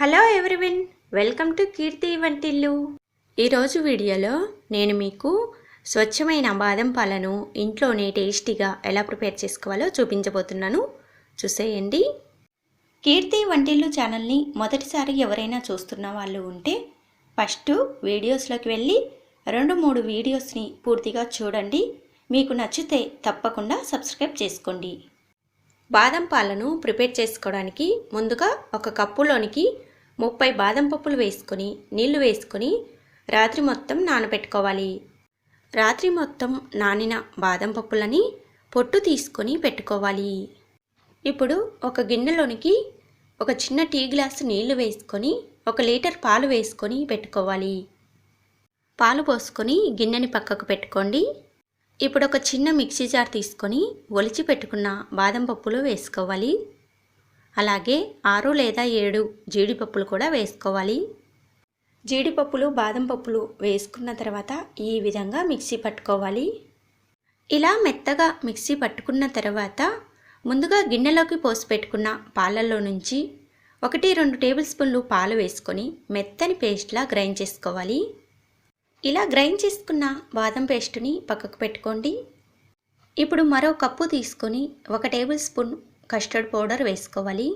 Hello everyone welcome to Keerthi వంటిల్లు. ఈరోజు వీడియోలో నేను మీకు స్వచ్ఛమైన బాదం పాలను ఇంట్లోనే టేస్టీగా ఎలా ప్రిపేర్ చేసుకోవాలో చూపించబోతున్నాను. చూసేయండి. కీర్తి వంటిల్లు ఛానల్ని మొదటిసారి ఎవరైనా చూస్తున్న వాళ్ళు ఉంటే ఫస్ట్ వీడియోస్లోకి వెళ్ళి రెండు మూడు వీడియోస్ని పూర్తిగా చూడండి. మీకు నచ్చితే తప్పకుండా సబ్స్క్రైబ్ చేసుకోండి. బాదం పాలను ప్రిపేర్ చేసుకోవడానికి ముందుగా ఒక కప్పులోనికి ముప్పై బాదం పప్పులు వేసుకొని నీళ్ళు వేసుకొని రాత్రి మొత్తం నానబెట్టుకోవాలి. రాత్రి మొత్తం నానిన బాదం పప్పులని పొట్టు తీసుకొని పెట్టుకోవాలి. ఇప్పుడు ఒక గిన్నెలోనికి ఒక చిన్న టీ గ్లాసు నీళ్ళు వేసుకొని ఒక లీటర్ పాలు వేసుకొని పెట్టుకోవాలి. పాలు పోసుకొని గిన్నెని పక్కకు పెట్టుకోండి. ఇప్పుడు ఒక చిన్న మిక్సీ జార్ తీసుకొని ఒలిచి పెట్టుకున్న బాదం పప్పులు వేసుకోవాలి. అలాగే ఆరు లేదా ఏడు జీడిపప్పులు కూడా వేసుకోవాలి. జీడిపప్పులు బాదం పప్పులు వేసుకున్న తర్వాత ఈ విధంగా మిక్సీ పట్టుకోవాలి. ఇలా మెత్తగా మిక్సీ పట్టుకున్న తర్వాత ముందుగా గిన్నెలోకి పోసి పెట్టుకున్న పాలల్లో నుంచి ఒకటి రెండు టేబుల్ స్పూన్లు పాలు వేసుకొని మెత్తని పేస్ట్లా గ్రైండ్ చేసుకోవాలి. ఇలా గ్రైండ్ చేసుకున్న బాదం పేస్ట్ని పక్కకు పెట్టుకోండి. ఇప్పుడు మరో కప్పు తీసుకొని ఒక టేబుల్ స్పూన్ కస్టర్డ్ పౌడర్ వేసుకోవాలి.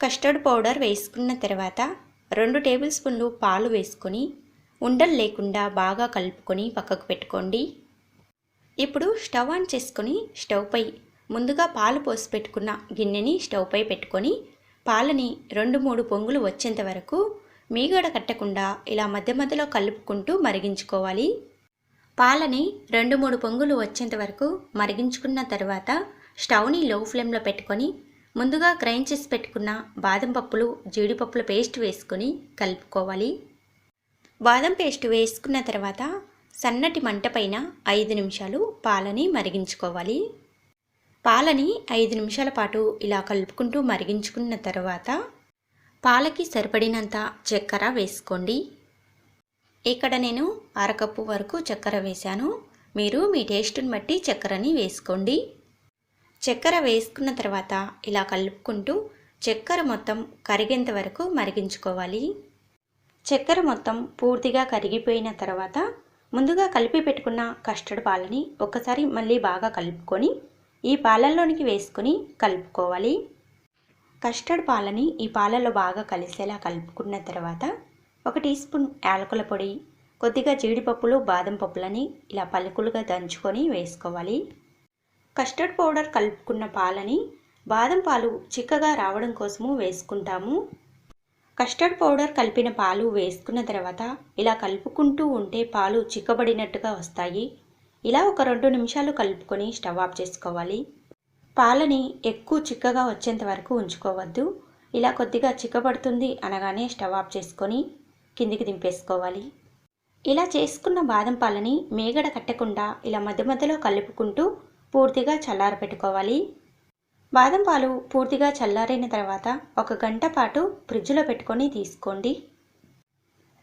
కస్టర్డ్ పౌడర్ వేసుకున్న తర్వాత రెండు టేబుల్ స్పూన్లు పాలు వేసుకొని ఉండలు లేకుండా బాగా కలుపుకొని పక్కకు పెట్టుకోండి. ఇప్పుడు స్టవ్ ఆన్ చేసుకొని స్టవ్పై ముందుగా పాలు పోసి పెట్టుకున్న గిన్నెని స్టవ్పై పెట్టుకొని పాలని రెండు మూడు పొంగులు వచ్చేంత వరకు మీగడ కట్టకుండా ఇలా మధ్య మధ్యలో కలుపుకుంటూ మరిగించుకోవాలి. పాలని రెండు మూడు పొంగులు వచ్చేంత వరకు మరిగించుకున్న తర్వాత స్టవ్ని లో ఫ్లేమ్లో పెట్టుకొని ముందుగా గ్రైండ్ చేసి పెట్టుకున్న బాదం పప్పులు జీడిపప్పుల పేస్ట్ వేసుకొని కలుపుకోవాలి. బాదం పేస్ట్ వేసుకున్న తర్వాత సన్నటి మంట పైన ఐదు నిమిషాలు పాలని మరిగించుకోవాలి. పాలని ఐదు నిమిషాల పాటు ఇలా కలుపుకుంటూ మరిగించుకున్న తర్వాత పాలకి సరిపడినంత చక్కెర వేసుకోండి. ఇక్కడ నేను అరకప్పు వరకు చక్కెర వేశాను. మీరు మీ టేస్ట్ని బట్టి చక్కెరని వేసుకోండి. చక్కెర వేసుకున్న తర్వాత ఇలా కలుపుకుంటూ చక్కెర మొత్తం కరిగేంత వరకు మరిగించుకోవాలి. చక్కెర మొత్తం పూర్తిగా కరిగిపోయిన తర్వాత ముందుగా కలిపి పెట్టుకున్న కస్టర్డ్ పాలని ఒకసారి మళ్ళీ బాగా కలుపుకొని ఈ పాలల్లోనికి వేసుకొని కలుపుకోవాలి. కస్టర్డ్ పాలని ఈ పాలలో బాగా కలిసేలా కలుపుకున్న తర్వాత ఒక టీ స్పూన్ యాలకుల పొడి కొద్దిగా జీడిపప్పులు బాదం పప్పులని ఇలా పలుకులుగా దంచుకొని వేసుకోవాలి. కస్టర్డ్ పౌడర్ కలుపుకున్న పాలని బాదం పాలు చిక్కగా రావడం కోసము వేసుకుంటాము. కస్టర్డ్ పౌడర్ కలిపిన పాలు వేసుకున్న తర్వాత ఇలా కలుపుకుంటూ ఉంటే పాలు చిక్కబడినట్టుగా వస్తాయి. ఇలా ఒక రెండు నిమిషాలు కలుపుకొని స్టవ్ ఆఫ్ చేసుకోవాలి. పాలని ఎక్కువ చిక్కగా వచ్చేంత వరకు ఉంచుకోవద్దు. ఇలా కొద్దిగా చిక్కబడుతుంది అనగానే స్టవ్ ఆఫ్ చేసుకొని కిందికి దింపేసుకోవాలి. ఇలా చేసుకున్న బాదం పాలని మేగడ కట్టకుండా ఇలా మధ్య మధ్యలో కలుపుకుంటూ పూర్తిగా చల్లార పెట్టుకోవాలి. బాదం పాలు పూర్తిగా చల్లారిన తర్వాత ఒక గంట పాటు ఫ్రిడ్జ్లో పెట్టుకొని తీసుకోండి.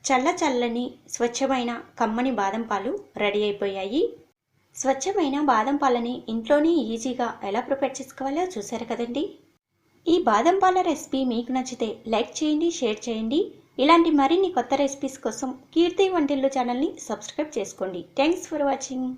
చల్ల చల్లని స్వచ్ఛమైన కమ్మని బాదం పాలు రెడీ అయిపోయాయి. స్వచ్ఛమైన బాదం పాలని ఇంట్లోనే ఈజీగా ఎలా ప్రిపేర్ చేసుకోవాలో చూసారు కదండి. ఈ బాదం పాల రెసిపీ మీకు నచ్చితే లైక్ చేయండి షేర్ చేయండి. ఇలాంటి మరిన్ని కొత్త రెసిపీస్ కోసం కీర్తి వంటిల్లు ఛానల్ని సబ్స్క్రైబ్ చేసుకోండి. Thanks for watching.